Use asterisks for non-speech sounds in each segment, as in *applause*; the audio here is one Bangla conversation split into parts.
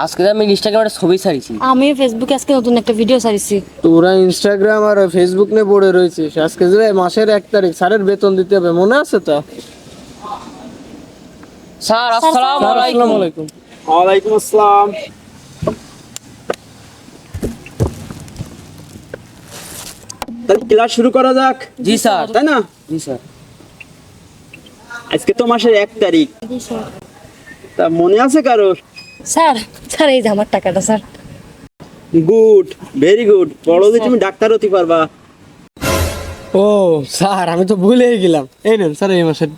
আজকে আমি ইনস্টাগ্রামে একটা ছবি ছাড়িছি। আমি ফেসবুকে আজকে নতুন একটা ভিডিও ছাড়িছি। তোরা ইনস্টাগ্রাম আর ফেসবুক নিয়ে পড়ে রয়েছিস। আজকে যে মাসের এক তারিখ স্যারের বেতন দিতে হবে মনে আছে তো? স্যার আসসালামু আলাইকুম। ওয়ালাইকুম আসসালাম। তাহলে ক্লাস শুরু করা যাক। জি স্যার। তাই না? জি স্যার। আজকে তো মাসের এক তারিখ। তা মনে আছে কারোর? স্যার স্যার এই যে আমার টাকাটা স্যার। Good very good. বড় হলে তুমি ডাক্তার হতে পারবা। ও স্যার আমি তো ভুলেই গেলাম। এই নেন স্যার এই মাসের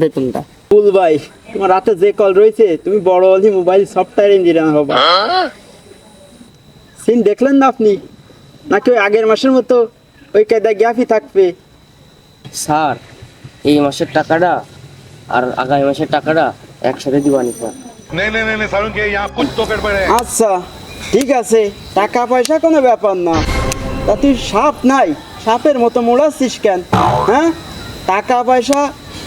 বেতনটা। ফুল ভাই তোমার রাতে যে কল রয়েছে তুমি বড় হলে মোবাইল সফটওয়্যার ইঞ্জিনিয়ার হবা। সিন দেখলেন না আপনি? নাকি ওই আগের মাসের মতো ওই কায়দা গ্যাপই থাকবে? স্যার এই মাসের টাকাটা আর আগামী মাসের টাকাটা একসাথে দিবানি স্যার। नहीं नहीं नहीं नहीं सारुण के यहाँ कुछ तो गड़बड़ है আচ্ছা ঠিক আছে টাকা পয়সা কোনো ব্যাপার না তা তুই সাপ নাই সাপের মতো মোড়াচ্ছিস কেন হ্যাঁ টাকা পয়সা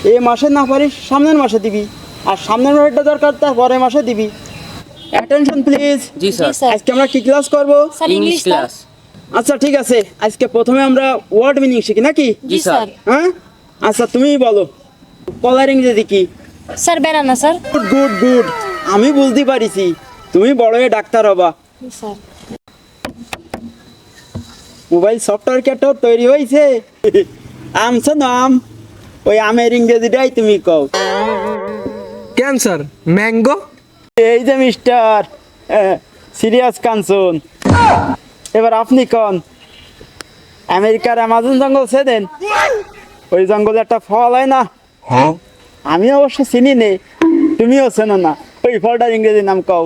এ মাসে না পারিস সামনের মাসে দিবি আর সামনের মাসেরটা দরকার তার পরের মাসে দিবি অ্যাটেনশন প্লিজ জি স্যার স্যার আজকে আমরা কি ক্লাস করব sir English English sir class আচ্ছা ঠিক আছে আজকে প্রথমে আমরা ওয়ার্ড মিনিং শিখি নাকি জি স্যার হ্যাঁ আচ্ছা তুমিই বলো কলার ইংরেজি কি স্যার বেড়ানা স্যার গুড গুড গুড আমি বুঝতে পারিছি। তুমি বড় হয়ে ডাক্তার হবা। মোবাইল সফটওয়্যার কেটাও তৈরি হয়েছে। আমছে নাম। ওই আমের ইংরেজিটাই তুমি কও। ক্যান্সার ম্যাঙ্গো? এই যে মিস্টার সিরিয়াস কাঞ্চন। এবার আপনি কন। আমেরিকার অ্যামাজন জঙ্গল দেন। ওই জঙ্গলে একটা ফল হয় না। আমি অবশ্য চিনি নে। তুমিও চেনো না। ওই ফলটার ইংরেজি নাম কও।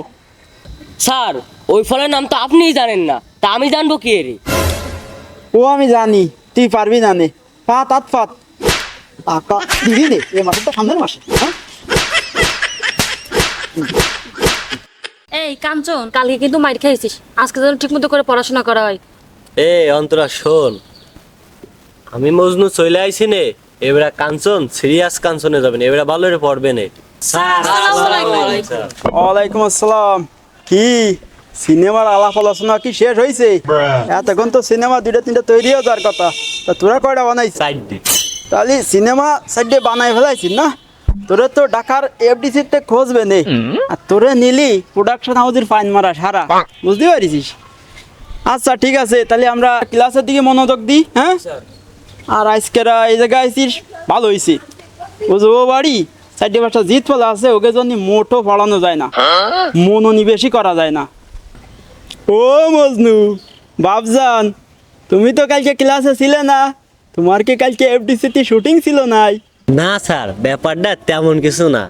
স্যার ওই ফলের নাম তো আপনিই জানেন না। তা আমি জানব কি এর? ও আমি জানি তুই পারবি না নে। পাত আত পাত টাকা দিবি নে এ মাসে তো সামনের মাসে হ্যাঁ? এই কাঞ্চন কালকে কিন্তু মাইর খাইছিস আজকে যেন ঠিক মতো করে পড়াশোনা করা হয়। এ অন্তরা শোন। আমি মজনু চলে আইছি নে এবারে কাঞ্চন সিরিয়াস কাঞ্চনে যাবেন এবারে ভালো করে পড়বে নে ওয়ালাইকুম আসসালাম কি? সিনেমার আলাপ আলোচনা কি শেষ হয়েছে এতক্ষণ তো সিনেমা দুইটা তিনটা তৈরি হয়ে যাওয়ার কথা। তা তোরা কয়টা বানাইছিস? সাইড তাহলে সিনেমা সাইডে বানাই ফেলাইছিস না? তোরে তো ঢাকার এফডিসিতে খোঁজবে নেই আর তোরে নিলি প্রোডাকশন হাউসের ফাইন মারা সারা। বুঝতে পারিস আচ্ছা ঠিক আছে। তাহলে আমরা ক্লাসের দিকে মনোযোগ দিই হ্যাঁ? আর আজকেরা এই জায়গায় আইসিস? ভালো হয়েছে বুঝব বাড়ি? সাইডে পাঁচটা জিত ফেলা আছে ওকে জন্য মোটো পড়ানো যায় না। মনোনিবেশই করা যায় না। ও মজনু বাবজান তুমি তো কালকে ক্লাসে ছিলে না। তোমার কি কালকে এফডিসিতে শুটিং ছিল নাই? না স্যার ব্যাপারটা তেমন কিছু না।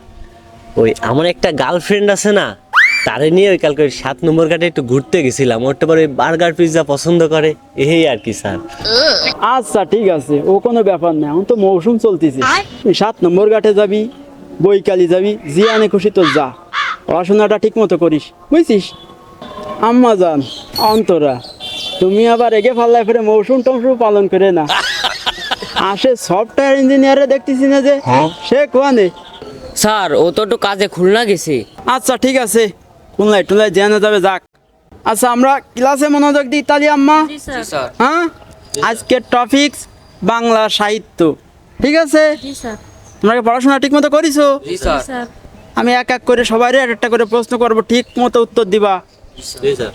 ওই আমার একটা গার্লফ্রেন্ড আছে না তারে নিয়ে ওই কালকে ওই সাত নম্বর ঘাটে একটু ঘুরতে গেছিলাম। ওর পরে ওই বার্গার পিৎজা পছন্দ করে। এই আর কি স্যার। আচ্ছা ঠিক আছে। ও কোনো ব্যাপার না এখন তো মৌসুম চলতেছে। তুই সাত নম্বর ঘাটে যাবি বইকালি যাবি জিয়ানে খুশি তো যা। পড়াশোনাটা ঠিক মতো করিস বুঝছিস? আম্মা যান অন্তরা তুমি আবার এগে ফাল্লায় ফেরে মৌসুম টমসুম পালন করে না। আসে সফটওয়্যার ইঞ্জিনিয়ারে দেখতেছি না যে সে কোয়ানে? স্যার ও তো একটু কাজে খুলনা গেছে। আচ্ছা ঠিক আছে। কোনলাই টুনলাই জেনে যাবে যাক। আচ্ছা আমরা ক্লাসে মনোযোগ দিই তালি আম্মা? জি স্যার। স্যার। হ্যাঁ? আজকের টপিকস বাংলা সাহিত্য। ঠিক আছে? স্যার। তোমরা কি পড়াশোনা ঠিক মতো করিছো স্যার। স্যার। আমি এক এক করে সবাই এক একটা করে প্রশ্ন করব ঠিক মতো উত্তর দিবা।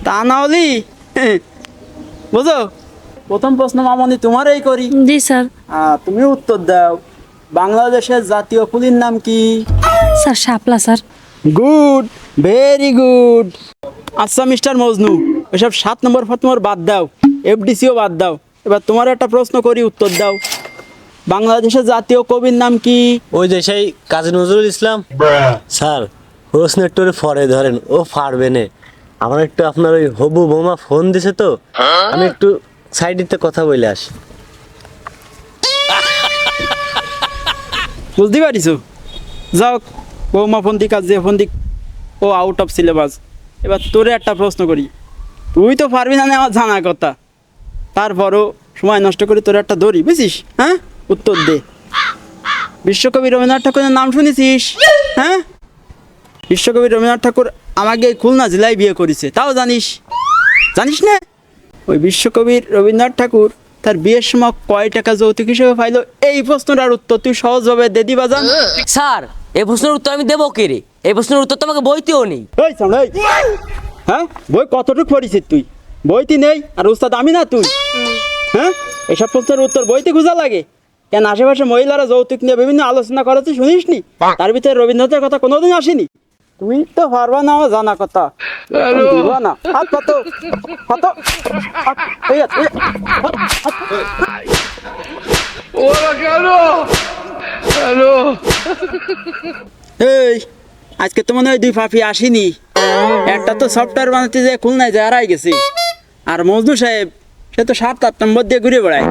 তা না হলি বুঝো? প্রথম প্রশ্ন মামনি তোমারই করি। জি স্যার। তুমি উত্তর দাও। বাংলাদেশের জাতীয় ফুলের নাম কি? স্যার শাপলা স্যার। Good very good. আচ্ছা মিস্টার মজনু এসব সাত নম্বর ফাত নম্বর বাদ দাও। এফডিসিও বাদ দাও। এবার তোমার একটা প্রশ্ন করি উত্তর দাও। বাংলাদেশের জাতীয় কবির নাম কি? ওই যে সেই কাজী নজরুল ইসলাম। স্যার প্রশ্ন একটু ফরে ধরেন ও পারবে না। আমার একটু আপনার ওই হবু বোমা ফোন দিছে তো। আমি একটু সাইডেতে কথা বলে আসি। *laughs* বুঝতে পারিস যাও বৌমা ফন্দি কাজ যে ফন্দি ও আউট অফ সিলেবাস এবার তোরে একটা প্রশ্ন করি। তুই তো পারবি না আমার জানা কথা। তারপরও সময় নষ্ট করে তোর একটা দড়ি বুঝিস? হ্যাঁ? উত্তর দে। বিশ্বকবি রবীন্দ্রনাথ ঠাকুরের নাম শুনেছিস? হ্যাঁ? বিশ্বকবি রবীন্দ্রনাথ ঠাকুর আমাকে এই খুলনা জেলায় বিয়ে করেছে তাও জানিস? জানিস না? ওই বিশ্বকবির রবীন্দ্রনাথ ঠাকুর তার বিয়ের সময় কয় টাকা যৌতুক হিসেবে পাইলো? এই প্রশ্নটার উত্তর তুই সহজভাবে দেদি বাজান স্যার এই প্রশ্নের উত্তর আমি দেবো কে রে? এই প্রশ্নের উত্তর তো আমাকে বইতেও নেই। এই সামনে হ্যাঁ? বই কতটুকু পড়িছিস তুই? বইতে নেই আর উস্তাদ আমি না তুই? হ্যাঁ? এসব প্রশ্নের উত্তর বইতে খুঁজা লাগে। কেন আশেপাশে মহিলারা যৌতুক নিয়ে বিভিন্ন আলোচনা করেছে শুনিস নি? তার ভিতরে রবীন্দ্রনাথের কথা কোনোদিন আসেনি। তুই তো পারবা না আমার জানা কথা। দিবা না। হাত কত কত এই আজকে তো মনে হয় দুই ফাফি আসেনি। একটা তো সফটওয়্যার বানাতে যায় খুলনায় যায় হারাই গেছে। আর মজনু সাহেব সে তো সাত আট নম্বর দিয়ে ঘুরে বেড়ায়।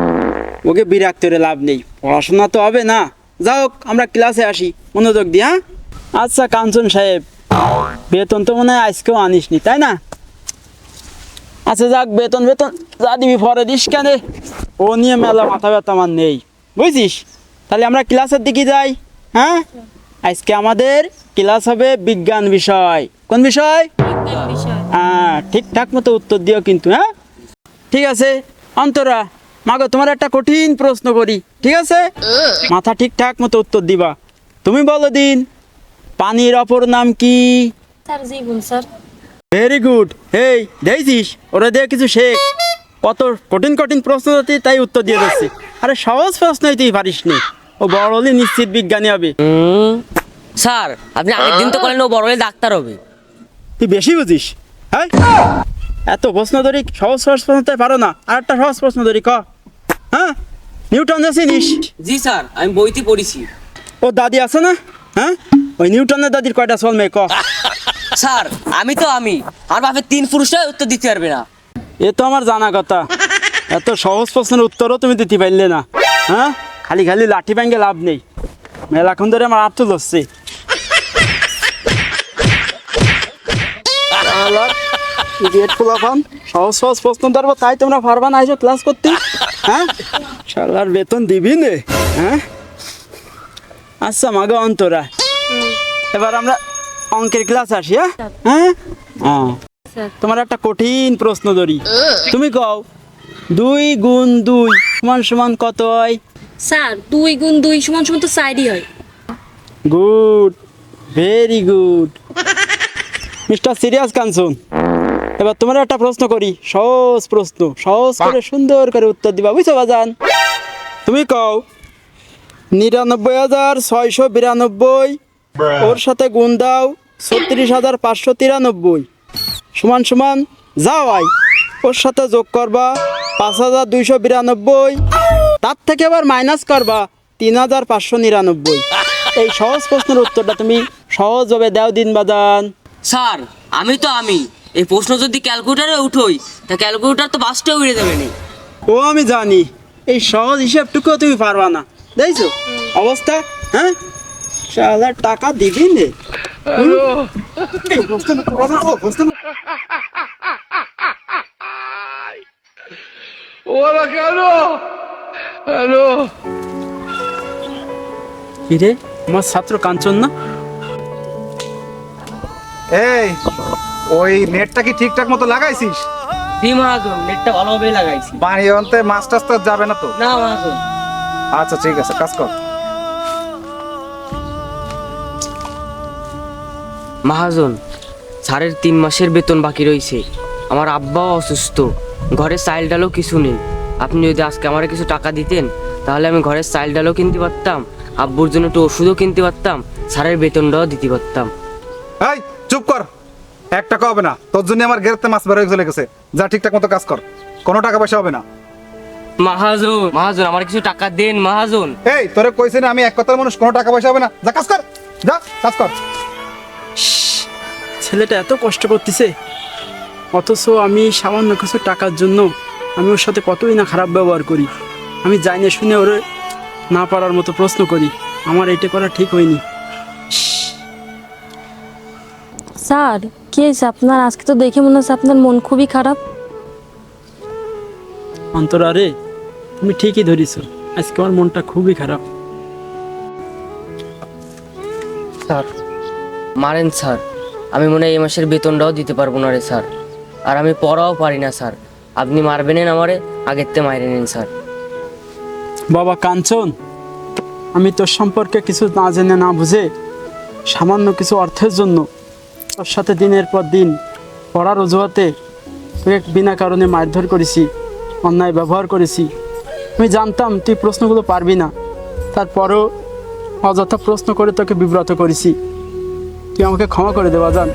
ওকে বিরক্ত করে লাভ নেই। পড়াশোনা তো হবে না। যাই হোক আমরা ক্লাসে আসি। মনোযোগ দিয়ে হ্যাঁ? আচ্ছা কাঞ্চন সাহেব বেতন তো মনে হয় আজকেও আনিসনি তাই না? আচ্ছা যাক বেতন বেতন যা দিবি পরে দিস কেন? ও নিয়ে মেলা মাথা ব্যথা আমার নেই। বুঝছিস? তাহলে আমরা ক্লাসের দিকে যাই হ্যাঁ? আজকে আমাদের ক্লাস হবে বিজ্ঞান বিষয়। কোন বিষয়? হ্যাঁ ঠিকঠাক মতো উত্তর দিও কিন্তু হ্যাঁ? ঠিক আছে অন্তরা। মাগো তোমার একটা কঠিন প্রশ্ন করি ঠিক আছে? মাথা ঠিকঠাক মতো উত্তর দিবা। তুমি বলো দিন পানির অপর নাম কি? স্যার জীবন স্যার। ভেরি গুড এই দেখছিস? ওরা দিয়ে কিছু শেখ। কত কঠিন কঠিন প্রশ্ন দিতে তাই উত্তর দিয়ে দিচ্ছে। আরে সহজ প্রশ্নই তুই পারিস নি। ও বড় হলে নিশ্চিত বিজ্ঞানী হবে। হুম, স্যার আপনি আগের দিন তো বলেন ও বড় হলে ডাক্তার হবে। তুই বেশি বুঝিস হ্যাঁ? এত প্রশ্ন ধরি সহজ সহজ প্রশ্ন তাই পারো না। আর একটা সহজ প্রশ্ন ধরি ক। হ্যাঁ? নিউটন চিনিস জি স্যার আমি বইতে পড়েছি। ও দাদি আছে না? হ্যাঁ? ওই নিউটনের দাদির কয়টা চল মেয়ে ক। স্যার আমি তো আমি। আর বাপের তিন পুরুষরাই উত্তর দিতে পারবে না। এ তো আমার জানা কথা। এত সহজ প্রশ্নের উত্তরও তুমি দিতে পারলে না। হ্যাঁ? খালি খালি লাঠি ব্যাঙ্গে লাভ নেই। মেলাক্ষণ ধরে আমার আত্ম ধরছে ইডিয়েট ফুলাফান সহজ সহজ প্রশ্ন ধরবো তাই তোমরা পারবা না এসে ক্লাস করতে। হ্যাঁ? শালার বেতন দিবি নে হ্যাঁ? আচ্ছা মাগো অন্তরা। এবার আমরা অঙ্কের ক্লাস আসি হ্যাঁ? হ্যাঁ? হ্যাঁ তোমার একটা কঠিন প্রশ্ন ধরি। তুমি কও দুই গুণ দুই সমান সমান কত হয়? স্যার দুই গুণ দুই সমান সমান তো সাইডই হয়। Good very good. Mister serious কানসুন এবার তোমার একটা প্রশ্ন করি। সহজ প্রশ্ন সহজ করে সুন্দর করে উত্তর দিবা বুঝছ বাজান? তুমি কও। নিরানব্বই হাজার ছয়শো বিরানব্বই ওর সাথে গুণ দাও ছত্রিশ হাজার পাঁচশো তিরানব্বই। সমান সমান যাও আই। ওর সাথে যোগ করবা পাঁচ হাজার দুইশো বিরানব্বই। তার থেকে আবার মাইনাস করবা তিন হাজার পাঁচশো নিরানব্বই। এই সহজ প্রশ্নের উত্তরটা তুমি সহজভাবে দাও দিন বাজান। স্যার আমি তো আমি। এই প্রশ্ন যদি ক্যালকুলেটারে উঠোই তা ক্যালকুলেটার তো বাসটাও উড়ে যাবে না। ও আমি জানি। এই সহজ হিসাবটুকুও তুমি পারবা না। দেখছ? অবস্থা হ্যাঁ? শালা টাকা দিবি নে। কিরে আমার ছাত্র কাঞ্চন না? এই ওই নেটটা কি ঠিকঠাক মতো লাগাইছিস? জি মহাজন নেটটা ভালোভাবে লাগাইছি। বাড়ি অন্তে মাছ টাছ তো যাবে না তো? না মহাজন আচ্ছা ঠিক আছে কাজ কর। মহাজন স্যারের তিন মাসের বেতন বাকি রয়েছে আমার আব্বাও অসুস্থ ঘরে চাইল ডালও কিছু নেই। আপনি যদি আজকে আমার কিছু টাকা দিতেন তাহলে আমি ঘরের চাইল ডালও কিনতে পারতাম আব্বুর জন্য একটু ওষুধও কিনতে পারতাম স্যারের বেতনটাও দিতে পারতাম। এই চুপ কর। এক টাকা হবে না। তোর জন্য আমার গেরতে মাছ বের হয়ে চলে গেছে। যা ঠিকঠাক মতো কাজ কর। কোনো টাকা পয়সা হবে না। মহাজন মহাজন আমার কিছু টাকা দেন মহাজন। এই তোরে কইছি না আমি এক কথার মানুষ কোনো টাকা পয়সা হবে না। যা কাজ কর যা কাজ কর। ছেলেটা এত কষ্ট করতেছে। অথচ আমি সামান্য কিছু টাকার জন্য আমি ওর সাথে কতই না খারাপ ব্যবহার করি। আমি জানি না শুনে ওরে না পারার মতো প্রশ্ন করি। আমার এটা করা ঠিক হয়নি। স্যার কি হয়েছে আপনার? আজকে তো দেখে মনে হচ্ছে আপনার মন খুবই খারাপ। অন্তরা রে তুমি ঠিকই ধরিস আজকে আমার মনটা খুবই খারাপ। স্যার মারেন স্যার। আমি মনে হয় এই মাসের বেতনটাও দিতে পারব না রে স্যার। আর আমি পড়াও পারি না স্যার। আপনি মারবেন আমারে আগের তে মাইরে নিন স্যার। বাবা কাঞ্চন আমি তোর সম্পর্কে কিছু না জেনে না বুঝে সামান্য কিছু অর্থের জন্য তোর সাথে দিনের পর দিন পড়ার অজুহাতে তোকে বিনা কারণে মারধর করেছি, অন্যায় ব্যবহার করেছি। আমি জানতাম তুই প্রশ্নগুলো পারবি না। তারপরেও অযথা প্রশ্ন করে তোকে বিব্রত করেছি। তুই আমাকে ক্ষমা করে দেওয়া যান